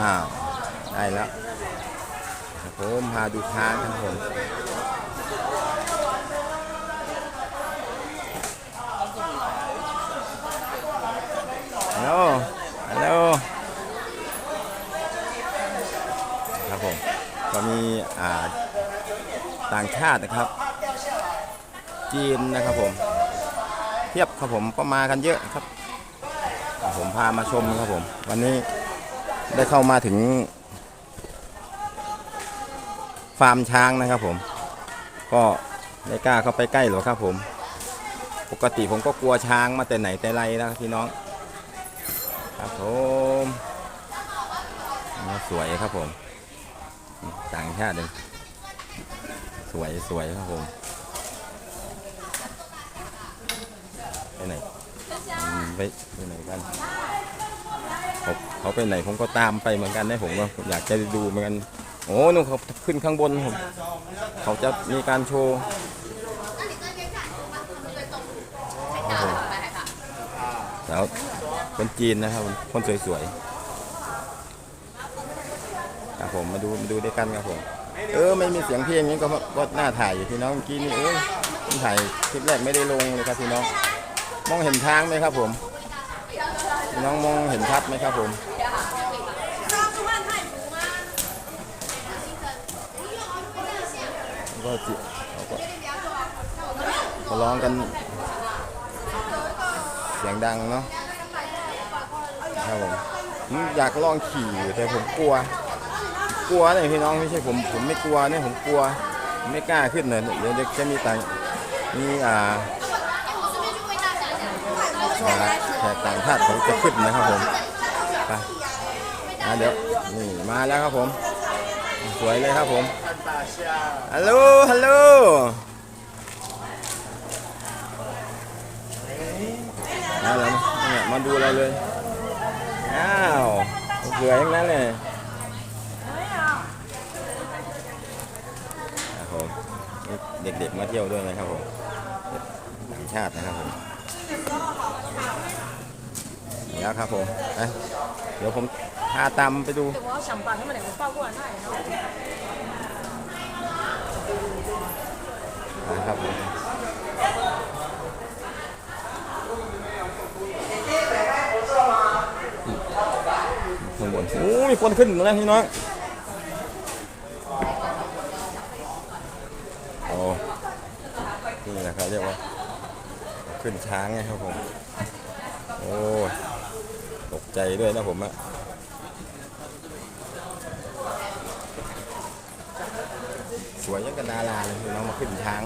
อ้าว ได้แล้วครับผมพาดูช้างครับผมฮัลโหลฮัลโหลครับผม ก็มีอ่าต่างชาตินะครับ จีนนะครับผม เทียบครับผมก็มากันเยอะครับ ผมพามาชมครับผม วันนี้ ได้เข้ามาถึง ฟาร์มช้างนะครับผม ก็ไม่กล้าเข้าไปใกล้หรอกครับผม ปกติผมก็กลัวช้างมาแต่ไหนแต่ไรนะพี่น้อง ครับผมสวยครับผม ต่างชาติเลยสวยสวยครับผมไปไหนไปไปไหนกัน เขาเขาไปไหนผมก็ตามไปเหมือนกันนะผมก็อยากจะดูเหมือนกันโอ้นู่นเขาขึ้นข้างบนผมเขาจะมีการโชว์แล้วคนจีนนะครับคนสวยๆครับผมมาดูมาดูด้วยกันครับผมเออไม่มีเสียงเพลงอย่างนี้ก็ก็น่าถ่ายอยู่พี่น้องเมื่อกี้นี่เอ้ยผมถ่ายคลิปแรกไม่ได้ลงเลยครับพี่น้อง มองเห็นทางไหมครับผม น้องมองเห็นชัดไหมครับผมก็จิเขาก็ก็ร้องกันเสียงดังเนาะครับผมผมอยากลองขี่แต่ผมกลัว กลัวเนี่ยพี่น้องไม่ใช่ผมผมไม่กลัวเนี่ยผมกลัวไม่กล้าขึ้นเลยเดี๋ยวจะมีต่างมีอ่อ่า แขกต่างชาติเขาจะขึ้นนะครับผมไปเดี๋ยวนี่มาแล้วครับผม สวยเลยครับผมฮัลโหลฮัลโหลมาแล้วเนี่ยมาดูอะไรเลยอ้าวสวยทั้งนั้นเลยครับผมเด็กๆมาเที่ยวด้วยนะครับผมต่างชาตินะครับผม นี่ครับผมเดี๋ยวผมพาตามไปดูนะครับผมโอ้มีคนขึ้นแล้วพี่น้องโอนี่นะครับเรียกว่าขึ้นช้างไงครับผม โอ้ตกใจด้วยนะผมอะสวยยังกันดาราเลยน้องมาขึ้นช้าง